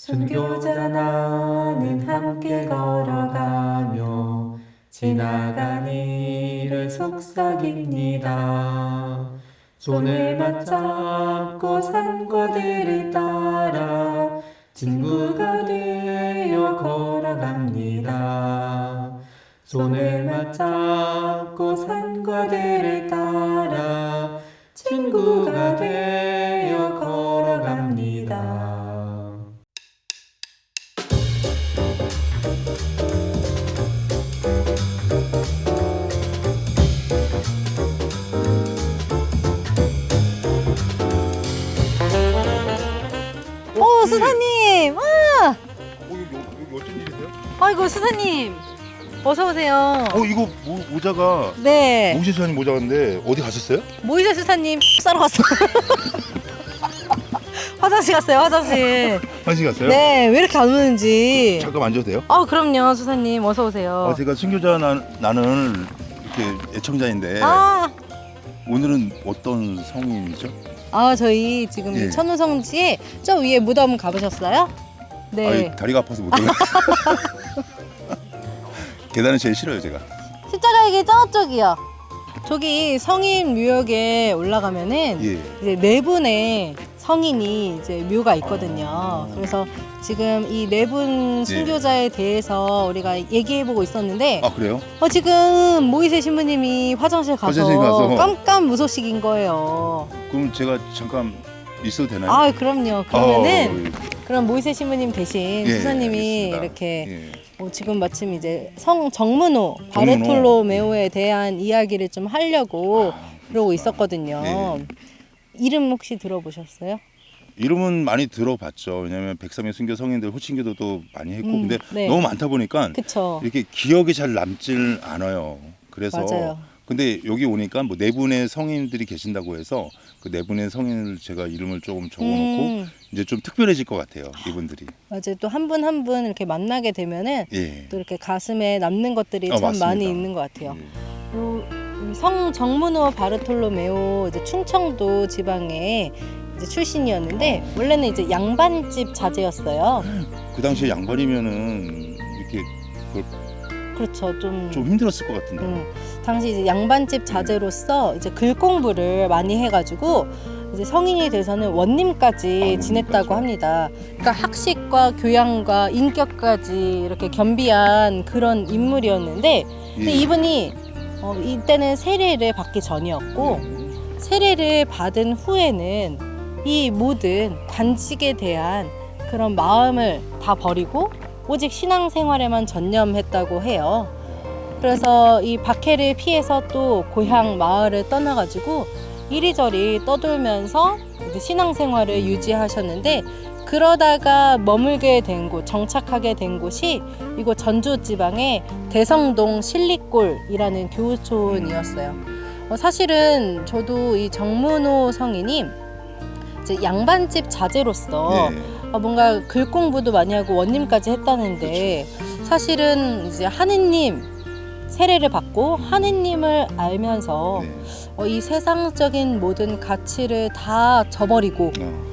순교자 나는 함께 걸어가며 지나간 이를 속삭입니다. 손을 맞잡고 산거들을 따라 친구가 되어 걸어갑니다. 손을 맞잡고 산과들을 따라 친구가 되어 걸어갑니다. 아이고 수사님 어서 오세요 어, 이거 모, 모자가 네 모시 수사님 모자인데 어디 가셨어요? 모이세 수사님 싸러 갔어 화장실 갔어요 화장실 한시 갔어요? 네 왜 이렇게 안 오는지 잠깐 앉아도 돼요? 아 그럼요 수사님 어서 오세요 아, 제가 순교자 나, 나는 이렇게 애청자인데 아, 오늘은 어떤 성인이죠? 아 저희 지금 예. 천우성지에 저 위에 무덤 가보셨어요? 네 아니, 다리가 아파서 못 올라. 계단은 제일 싫어요, 제가. 십자가에게 저쪽이요 저기 성인 묘역에 올라가면은 예. 이제 네 분의 성인이 이제 묘가 있거든요. 그래서 지금 이 네 분 순교자에 대해서 우리가 얘기해보고 있었는데, 아, 그래요? 어, 지금 모이세 신부님이 화장실 가서, 화장실 가서. 깜깜 무소식인 거예요. 그럼 제가 잠깐 있어도 되나요? 아, 그럼요. 그러면은 아, 그럼 모이세 신부님 대신 예, 수사님이 알겠습니다. 이렇게 예. 어, 지금 마침 이제 성 정문호 바르톨로메오에 대한 이야기를 좀 하려고 그러고 있었거든요. 네. 이름 혹시 들어보셨어요? 이름은 많이 들어봤죠. 왜냐면 백삼의 순교 성인들 호칭기도도 많이 했고 음, 근데 네. 너무 많다 보니까 그쵸. 이렇게 기억이 잘 남질 않아요. 그래서 맞아요. 근데 여기 오니까 뭐 네 분의 성인들이 계신다고 해서 그 네 분의 성인을 제가 이름을 조금 적어놓고 음, 이제 좀 특별해질 것 같아요. 이분들이. 맞아요. 또 한 분 한 분 이렇게 만나게 되면은 예. 또 이렇게 가슴에 남는 것들이 아, 참 맞습니다. 많이 있는 것 같아요. 예. 요, 이성 정문호 바르톨로메오 이제 충청도 지방의 이제 출신이었는데 원래는 이제 양반집 자제였어요. 그 당시에 양반이면은 이렇게 그 렇죠. 좀, 좀 힘들었을 것 같은데. 음, 당시 이제 양반집 자제로서 이제 글 공부를 많이 해가지고 이제 성인이 돼서는 원님까지 아, 지냈다고? 합니다. 그러니까 학식과 교양과 인격까지 이렇게 겸비한 그런 인물이었는데 근데 예. 이분이 어, 이때는 세례를 받기 전이었고 세례를 받은 후에는 이 모든 관직에 대한 그런 마음을 다 버리고 오직 신앙생활에만 전념했다고 해요. 그래서 이 박해를 피해서 또 고향 마을을 떠나가지고 이리저리 떠돌면서 신앙생활을 유지하셨는데 그러다가 머물게 된 곳, 정착하게 된 곳이 이곳 전주 지방의 대성동 실리골이라는 교촌이었어요. 어, 사실은 저도 이 정문호 이제 양반집 자제로서 예. 어, 뭔가 글 공부도 많이 하고 원님까지 했다는데 사실은 이제 하느님 세례를 받고 하느님을 알면서 네. 어, 이 세상적인 모든 가치를 다 저버리고 어.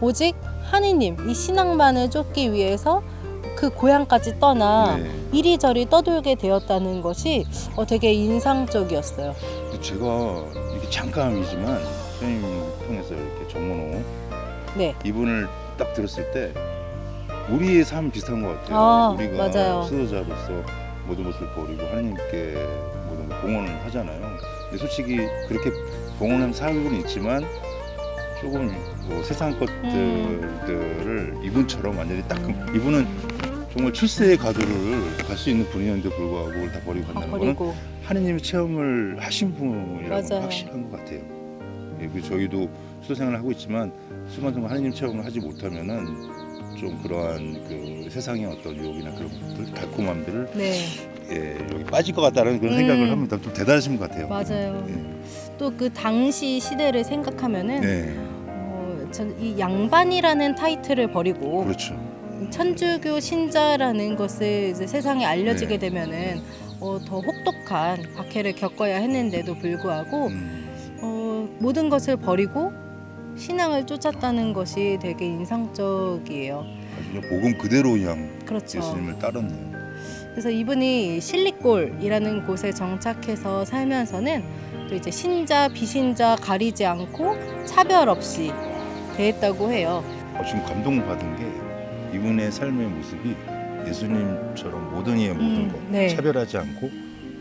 오직 하느님 이 신앙만을 쫓기 위해서 그 고향까지 떠나 네. 이리저리 떠돌게 되었다는 것이 어, 되게 인상적이었어요. 제가 이렇게 잠깐이지만 선생님 통해서 이렇게 정문호 네. 이분을 딱 들었을 때 우리의 삶 비슷한 것 같아요. 아, 우리가 맞아요. 수도자로서 모든 것을 버리고 하나님께 모든 걸 봉헌을 하잖아요. 근데 솔직히 그렇게 봉헌한 삶은 있지만 조금 뭐 세상 것들을 이분처럼 완전히 딱 그- 이분은 정말 출세의 가도를 갈 수 있는 분이었는데 불구하고 다 버리고 다 간다는 거는 버리고 하느님의 체험을 하신 분이라고. 확실한 것 같아요. 예, 그 저희도 수도 생활을 하고 있지만 순간순간 하느님 체험을 하지 못하면은 좀 그러한 그 세상의 어떤 유혹이나 그런 것들, 달콤함들을 네 예, 여기 빠질 것 같다는 그런 음. 생각을 합니다. 좀 대단하신 것 같아요. 맞아요. 예. 또그 당시 시대를 생각하면은 네, 어, 전이 양반이라는 타이틀을 버리고 그렇죠. 천주교 신자라는 것을 이제 세상에 알려지게 네. 되면은 어, 더 혹독한 박해를 겪어야 했는데도 불구하고 음, 어, 모든 것을 버리고 신앙을 쫓았다는 것이 되게 인상적이에요. 아주 그냥 복음 그대로 그냥 그렇죠. 예수님을 따랐네요. 그래서 이분이 실리골이라는 곳에 정착해서 살면서는 또 이제 신자 비신자 가리지 않고 차별 없이 대했다고 해요. 어, 지금 감동받은 게 이분의 삶의 모습이 예수님처럼 모든 이의 모든 음, 것 네. 차별하지 않고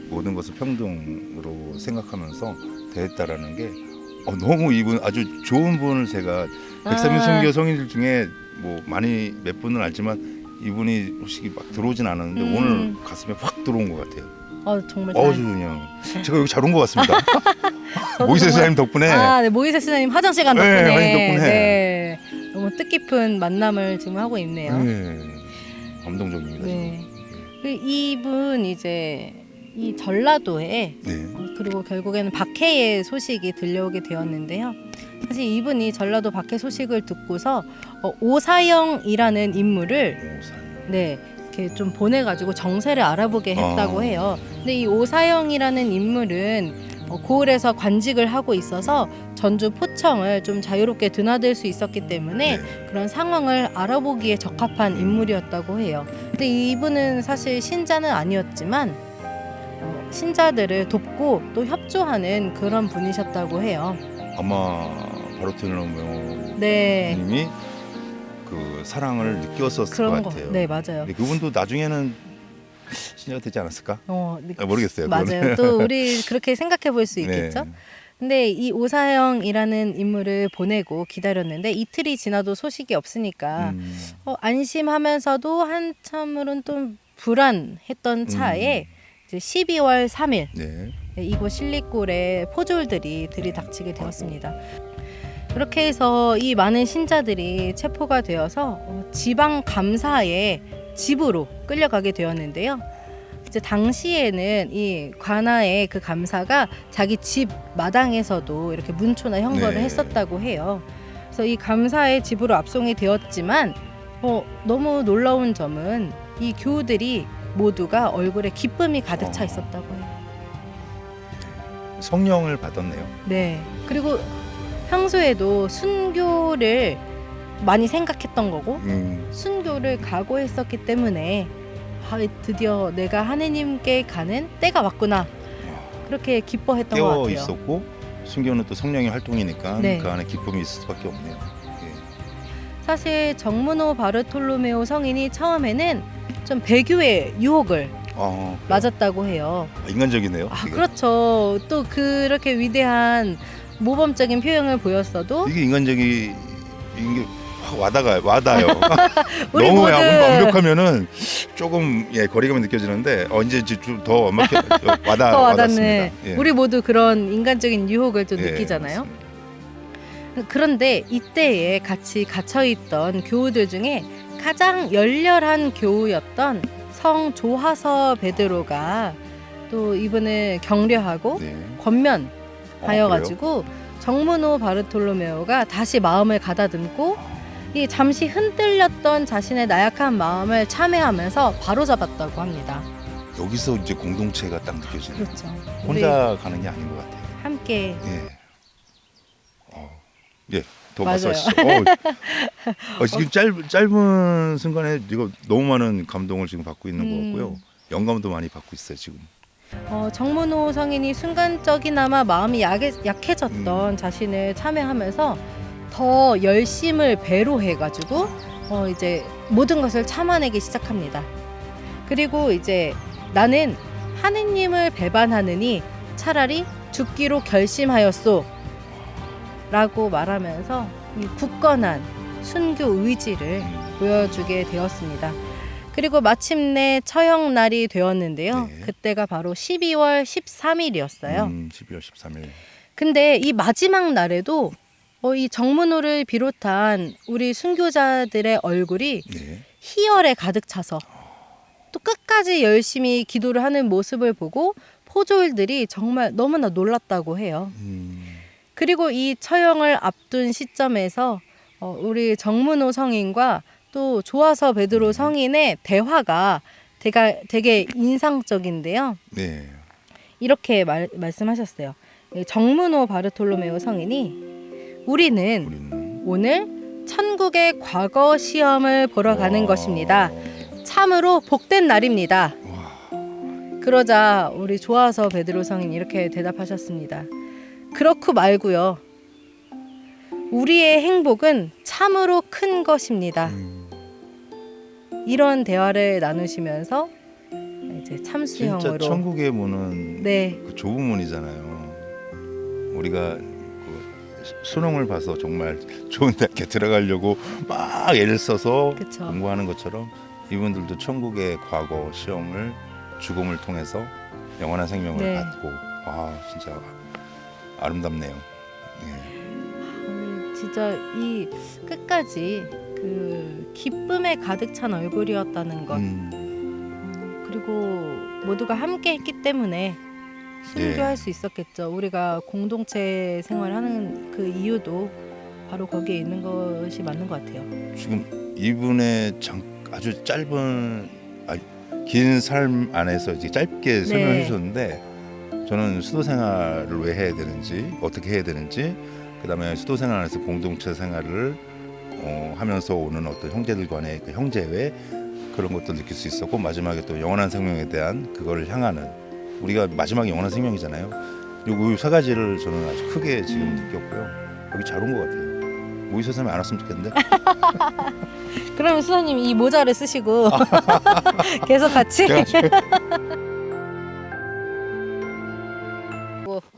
모든 것을 평등으로 생각하면서 대했다라는 게 어, 너무 이분 아주 좋은 분을 제가 백삼일 아. 선교 성인들 중에 뭐 많이 몇 분은 알지만 이분이 혹시 막 들어오진 않았는데 음. 오늘 가슴에 확 들어온 것 같아요. 어 정말 잘. 그냥 제가 여기 잘 온 것 같습니다. 저도 모이세 정말- 수사님 덕분에 아, 네, 모이세 수사님 화장실 간 네, 덕분에, 화장실 덕분에. 네, 너무 뜻깊은 만남을 지금 하고 있네요. 네, 감동적입니다. 네. 그 이분 이제 이 전라도에 네. 그리고 결국에는 박해의 소식이 들려오게 되었는데요. 사실 이분이 전라도 박해 소식을 듣고서 어, 오사영이라는 인물을. 네 이렇게 좀 보내가지고 정세를 알아보게 했다고 아. 해요. 근데 이 오사영이라는 인물은 어, 고을에서 관직을 하고 있어서 전주 포청을 좀 자유롭게 드나들 수 있었기 때문에 네. 그런 상황을 알아보기에 적합한 인물이었다고 해요. 근데 이분은 사실 신자는 아니었지만 어, 신자들을 돕고 또 협조하는 그런 분이셨다고 해요. 아마 바로텔로님이 네, 그 사랑을 느꼈었을 그런 것 거. 같아요. 네, 맞아요. 근데 그분도 나중에는 신자가 되지 않았을까? 어, 느- 아, 모르겠어요. 맞아요. 또 우리 그렇게 생각해 볼 수 있겠죠. 네. 근데 이 오사영이라는 인물을 보내고 기다렸는데 이틀이 지나도 소식이 없으니까 음, 어, 안심하면서도 한참으로는 좀 불안했던 차에 이제 12월 3일 네. 이곳 실리골에 포졸들이 들이닥치게 되었습니다. 그렇게 해서 이 많은 신자들이 체포가 되어서 어, 지방 감사의 집으로 끌려가게 되었는데요. 이제 당시에는 이 관아의 그 감사가 자기 집 마당에서도 이렇게 문초나 형벌을 네. 했었다고 해요. 그래서 이 감사의 집으로 압송이 되었지만 어, 너무 놀라운 점은 이 교우들이 모두가 얼굴에 기쁨이 가득 차 어. 있었다고 해요. 성령을 받았네요. 네. 그리고 평소에도 순교를 많이 생각했던 거고 음, 순교를 각오했었기 때문에 아, 드디어 내가 하느님께 가는 때가 왔구나. 그렇게 기뻐했던 것 깨어 같아요. 있었고 순교는 또 성령의 활동이니까 네. 그 안에 기쁨이 있을 수밖에 없네요. 예. 사실 정문호 바르톨로메오 성인이 처음에는 좀 배교의 유혹을 아, 맞았다고 해요. 인간적이네요. 아, 되게. 그렇죠. 또 그렇게 위대한 모범적인 표현을 보였어도 이게 확 와다가 와닿아요. 우리 너무 모두 완벽하면은 조금 예 거리감이 느껴지는데 어 이제 좀 더 완벽해 와닿 더 와닿네. 와닿습니다. 예. 우리 모두 그런 인간적인 유혹을 좀 예, 느끼잖아요. 맞습니다. 그런데 이때에 같이 갇혀 있던 교우들 중에 가장 열렬한 교우였던 성 조하서 베드로가 또 이분을 격려하고 네. 권면하여가지고 정문호 바르톨로메오가 다시 마음을 가다듬고 이 잠시 흔들렸던 자신의 나약한 마음을 참회하면서 바로잡았다고 합니다. 여기서 이제 공동체가 딱 느껴지네요. 그렇죠. 혼자 가는 게 아닌 것 같아요. 함께 예. 어, 예. 더 맞아요. 말씀하시죠. 어, 어, 지금 짧, 짧은 순간에 이거 너무 많은 감동을 지금 받고 있는 것 음. 같고요. 영감도 많이 받고 있어요 지금. 어, 정문호 성인이 순간적이나마 마음이 약해, 약해졌던 음. 자신을 참여하면서 더 열심을 배로 해가지고 어, 이제 모든 것을 참아내기 시작합니다. 그리고 이제 나는 하느님을 배반하느니 차라리 죽기로 결심하였소 라고 말하면서 이 굳건한 순교 의지를 음, 보여주게 되었습니다. 그리고 마침내 처형 날이 되었는데요. 네. 그때가 바로 12월 13일이었어요. 음, 12월 13일. 근데 이 마지막 날에도 어, 이 정문호를 비롯한 우리 순교자들의 얼굴이 네. 희열에 가득 차서 또 끝까지 열심히 기도를 하는 모습을 보고 포졸들이 정말 너무나 놀랐다고 해요. 음, 그리고 이 처형을 앞둔 시점에서 어, 우리 정문호 성인과 또 조화서 베드로 성인의 대화가 되게, 되게 인상적인데요. 네. 이렇게 말, 말씀하셨어요. 이 정문호 바르톨로메오 성인이 우리는 우리는 오늘 천국의 과거 시험을 보러 가는 와. 것입니다. 참으로 복된 날입니다. 와, 그러자 우리 좋아서 베드로 성인 이렇게 대답하셨습니다. 그렇고 말고요. 우리의 행복은 참으로 큰 것입니다. 음, 이런 대화를 나누시면서 이제 진짜 참수형으로 천국의 문은 네, 그 좁은 문이잖아요. 우리가 그 수능을 봐서 정말 좋은 대학에 들어가려고 막 애를 써서 그쵸. 공부하는 것처럼 이분들도 천국의 과거 시험을 죽음을 통해서 영원한 생명을 네. 받고 와 진짜 아름답네요. 예. 진짜 이 끝까지 그 기쁨에 가득 찬 얼굴이었다는 것 음, 그리고 모두가 함께 했기 때문에 순교할 예. 수 있었겠죠. 우리가 공동체 생활하는 그 이유도 바로 거기에 있는 것이 맞는 것 같아요. 지금 이분의 장, 아주 짧은 아, 긴 삶 안에서 이제 짧게 설명해 네. 주셨는데 저는 수도 생활을 왜 해야 되는지 어떻게 해야 되는지 그다음에 수도 생활 안에서 공동체 생활을 어, 하면서 오는 어떤 형제들 간의 그 형제회 그런 것도 느낄 수 있었고 마지막에 또 영원한 생명에 대한 그거를 향하는 우리가 마지막에 영원한 생명이잖아요. 요거 세 가지를 저는 아주 크게 지금 느꼈고요. 여기 잘 온 것 같아요. 모의서 선생님 안 왔으면 좋겠는데. 그러면 수사님 이 모자를 쓰시고 계속 같이.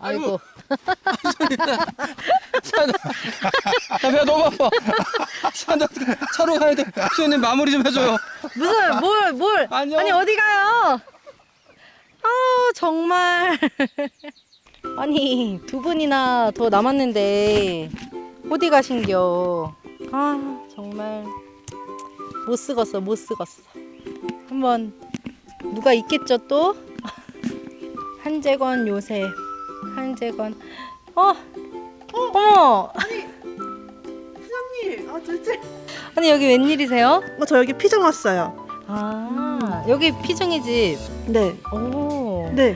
아이고. 야, 배가 너무 아파. 차, 나 차로 가야 돼. 수현님 마무리 좀 해줘요. 무슨 뭘 뭘? 안녕. 아니 어디 가요? 아 정말. 아니 두 분이나 더 남았는데 어디 가신겨? 아 정말 못 쓰겠어 못 쓰겠어. 한번 누가 있겠죠 또? 한재건 요새 한재건 어 어머 사장님, 아 도대체. 아니 여기 웬일이세요? 어, 저 여기 피정 왔어요. 아 여기 피정이 집. 네, 오. 네.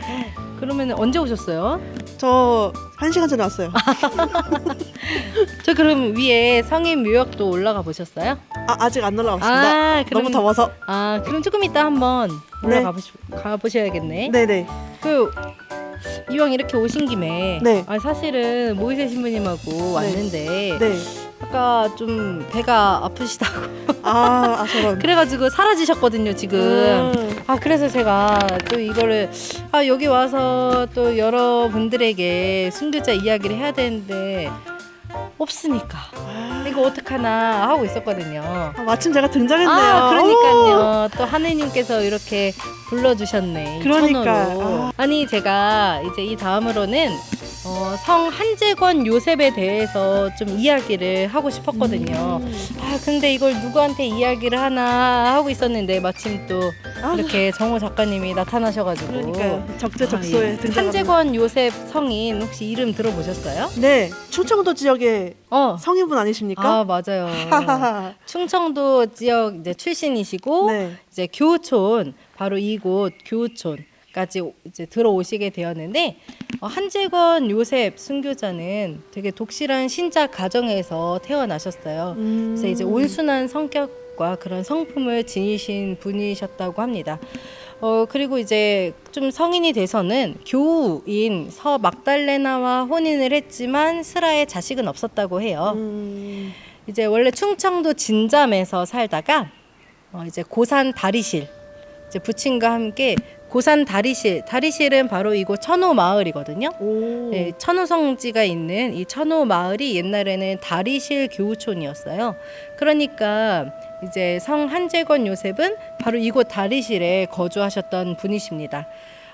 그러면 언제 오셨어요? 저 한 시간 전에 왔어요. 저 그럼 위에 성인 묘역도 올라가 보셨어요? 아, 아직 안 올라왔습니다. 아, 그럼, 너무 더워서. 아, 그럼 조금 이따 한번 올라가 네. 보시, 가 보셔야겠네. 네, 네. 그 이왕 이렇게 오신 김에 네. 아 사실은 모이세 신부님하고 왔는데 네. 아까 좀 배가 아프시다고 아, 아 저런. 그래가지고 사라지셨거든요 지금. 음. 아 그래서 제가 또 이거를 아 여기 와서 또 여러분들에게 순교자 이야기를 해야 되는데 없으니까 아, 이거 어떡하나 하고 있었거든요. 아, 마침 제가 등장했네요. 아 그러니까요. 또 하느님께서 이렇게 불러주셨네. 이 그러니까, 천으로. 아. 아니 제가 이제 이 다음으로는 어, 성 한재권 요셉에 대해서 좀 이야기를 하고 싶었거든요. 음. 아 근데 이걸 누구한테 이야기를 하나 하고 있었는데 마침 또 아, 이렇게 정호 작가님이 나타나셔가지고 그러니까요. 적재적소에 아, 예. 등장. 한재권 요셉 성인 혹시 이름 들어보셨어요? 네, 충청도 지역의 어. 성인분 아 아니십니까? 맞아요. 하하하. 충청도 지역 이제 출신이시고 네. 이제 교촌 바로 이곳 교촌 까지 이제 들어오시게 되었는데 어, 한재건 요셉 순교자는 되게 독실한 신자 가정에서 태어나셨어요. 음. 그래서 이제 온순한 성격과 그런 성품을 지니신 분이셨다고 합니다. 어 그리고 이제 좀 성인이 돼서는 교우인 서 막달레나와 혼인을 했지만 스라의 자식은 없었다고 해요. 음. 이제 원래 충청도 진잠에서 살다가 어 이제 고산 다리실 이제 부친과 함께 고산 다리실 다리실은 바로 이곳 천호 마을이거든요. 오. 네, 천호 성지가 있는 이 천호 마을이 옛날에는 다리실 교우촌이었어요. 그러니까 이제 성 한재건 요셉은 바로 이곳 다리실에 거주하셨던 분이십니다.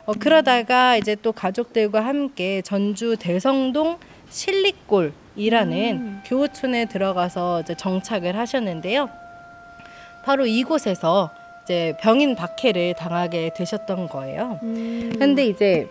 어, 그러다가 이제 또 가족들과 함께 전주 대성동 실리골이라는 교우촌에 들어가서 정착을 하셨는데요. 바로 이곳에서 이제 병인 박해를 당하게 되셨던 거예요. 음. 근데 이제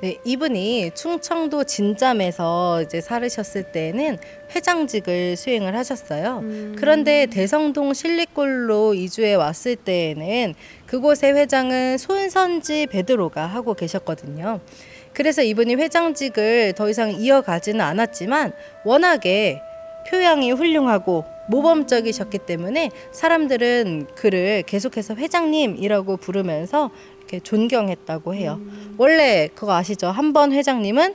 네, 이분이 충청도 진잠에서 이제 살으셨을 때는 회장직을 수행을 하셨어요. 음. 그런데 대성동 실리골로 이주해 왔을 때에는 그곳의 회장은 손선지 베드로가 하고 계셨거든요. 그래서 이분이 회장직을 더 이상 이어가지는 않았지만 워낙에 표양이 훌륭하고 모범적이셨기 때문에 사람들은 그를 계속해서 회장님이라고 부르면서 이렇게 존경했다고 해요. 원래 그거 아시죠? 한 번 회장님은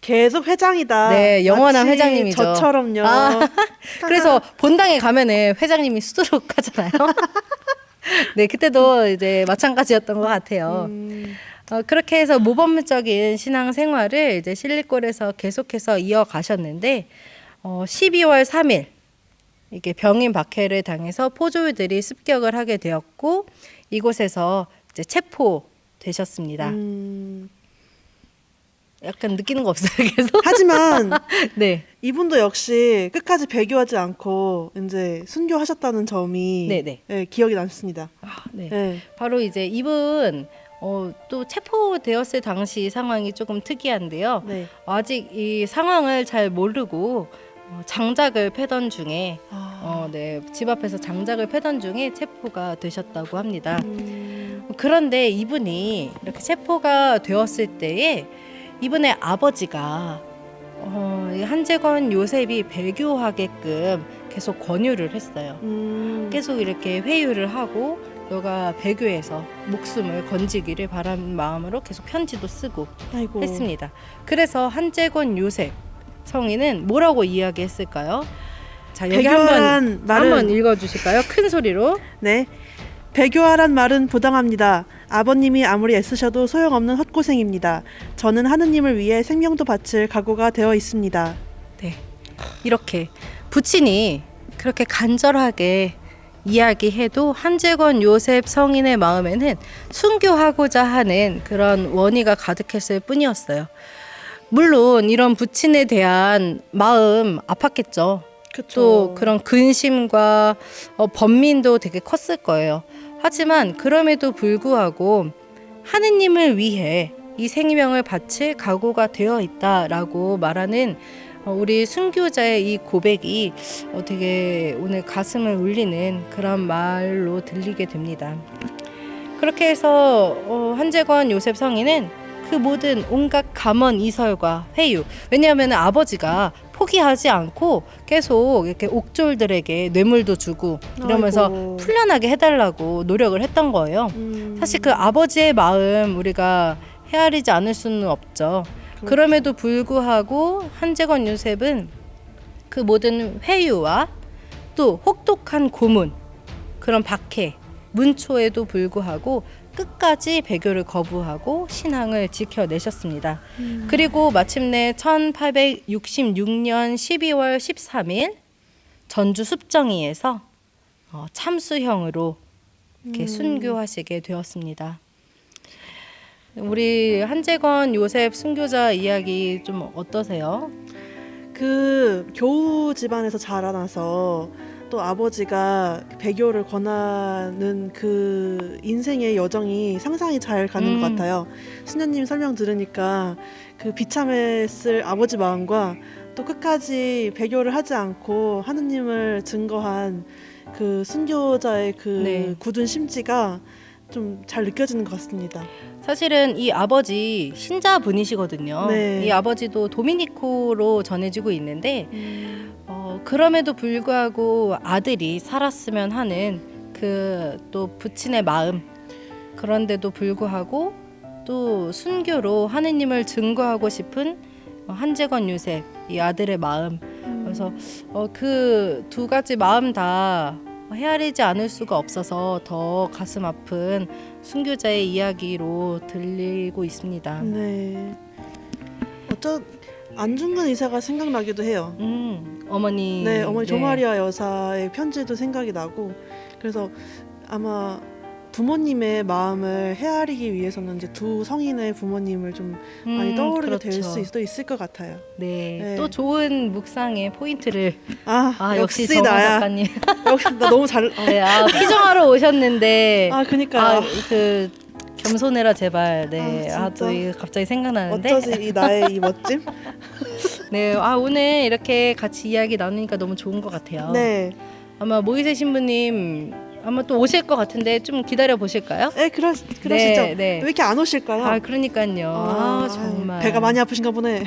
계속 회장이다. 네, 영원한 마치 회장님이죠. 저처럼요. 아, 그래서 본당에 가면은 회장님이 수두룩 하잖아요. 네, 그때도 이제 마찬가지였던 것 같아요. 음, 어, 그렇게 해서 모범적인 신앙 생활을 이제 실리골에서 계속해서 이어가셨는데 어, 12월 3일 이게 병인 박해를 당해서 포졸들이 습격을 하게 되었고 이곳에서 이제 체포 되셨습니다. 음. 약간 느끼는 거 없어요, 계속? 하지만 네, 이분도 역시 끝까지 배교하지 않고 이제 순교하셨다는 점이 네네. 네, 기억이 남습니다. 아, 네. 네. 바로 이제 이분 어, 또 체포되었을 당시 상황이 조금 특이한데요. 네. 아직 이 상황을 잘 모르고 어, 장작을 패던 중에 아, 어, 네, 집 앞에서 장작을 패던 중에 체포가 되셨다고 합니다. 음, 그런데 이분이 이렇게 체포가 되었을 때에 이분의 아버지가 어, 이 한재건 요셉이 배교하게끔 계속 권유를 했어요. 음, 계속 이렇게 회유를 하고 너가 배교해서 목숨을 건지기를 바라는 마음으로 계속 편지도 쓰고 아이고. 했습니다. 그래서 한재건 요셉 성인은 뭐라고 이야기했을까요? 자 여기 한번 말은 한번 읽어주실까요? 큰 소리로. 네. 배교하란 말은 부당합니다. 아버님이 아무리 애쓰셔도 소용없는 헛고생입니다. 저는 하느님을 위해 생명도 바칠 각오가 되어 있습니다. 네. 이렇게 부친이 그렇게 간절하게 이야기해도 한재건 요셉 성인의 마음에는 순교하고자 하는 그런 원의가 가득했을 뿐이었어요. 물론 이런 부친에 대한 마음 아팠겠죠. 그쵸. 또 그런 근심과 어, 번민도 되게 컸을 거예요. 하지만 그럼에도 불구하고 하느님을 위해 이 생명을 바칠 각오가 되어 있다라고 말하는 어, 우리 순교자의 이 고백이 어, 되게 오늘 가슴을 울리는 그런 말로 들리게 됩니다. 그렇게 해서 어, 한재건 요셉 성인은 그 모든 온갖 감언 이설과 회유 왜냐하면 아버지가 포기하지 않고 계속 이렇게 옥졸들에게 뇌물도 주고 이러면서 아이고. 풀려나게 해달라고 노력을 했던 거예요. 음, 사실 그 아버지의 마음 우리가 헤아리지 않을 수는 없죠. 그렇죠. 그럼에도 불구하고 한재건 요셉은 그 모든 회유와 또 혹독한 고문 그런 박해 문초에도 불구하고 끝까지 배교를 거부하고 신앙을 지켜내셨습니다. 음. 그리고 마침내 1866년 12월 13일 전주 습정이에서 어, 참수형으로 이렇게 음. 순교하시게 되었습니다. 우리 한재건 요셉 순교자 이야기 좀 어떠세요? 그 교우 집안에서 자라나서 또 아버지가 배교를 권하는 그 인생의 여정이 상상이 잘 가는 음. 것 같아요. 수녀님 설명 들으니까 그 비참했을 아버지 마음과 또 끝까지 배교를 하지 않고 하느님을 증거한 그 순교자의 그 네. 굳은 심지가 좀 잘 느껴지는 것 같습니다. 사실은 이 아버지 신자 분이시거든요. 네. 이 아버지도 도미니코로 전해지고 있는데 어, 그럼에도 불구하고 아들이 살았으면 하는 그 또 부친의 마음 그런데도 불구하고 또 순교로 하느님을 증거하고 싶은 어, 한재건 요셉 이 아들의 마음 그래서 어, 그 두 가지 마음 다 헤아리지 않을 수가 없어서 더 가슴 아픈 순교자의 이야기로 들리고 있습니다. 네. 어쩌 안중근 의사가 생각나기도 해요. 음, 어머니. 네, 어머니 네. 조마리아 여사의 편지도 생각이 나고 그래서 아마 부모님의 마음을 헤아리기 위해서는 이제 두 성인의 부모님을 좀 많이 음, 떠오르게 그렇죠. 될 수도 있을 것 같아요. 네. 네. 또 좋은 묵상의 포인트를 아, 아 역시, 역시 나야. 작가님. 역시 나 너무 잘. 아, 네, 아 피정하러 오셨는데 아 그니까요. 아 그 겸손해라 제발. 네. 아, 아 또 진짜. 갑자기 생각나는데. 어쩌지 이 나의 이 멋짐? 네. 아 오늘 이렇게 같이 이야기 나누니까 너무 좋은 것 같아요. 네. 아마 모이세 신부님 아마 또 오실 것 같은데 좀 기다려 보실까요? 네, 그러, 그러시죠. 네, 네. 왜 이렇게 안 오실까요? 아, 그러니까요. 아, 아, 정말. 배가 많이 아프신가 보네.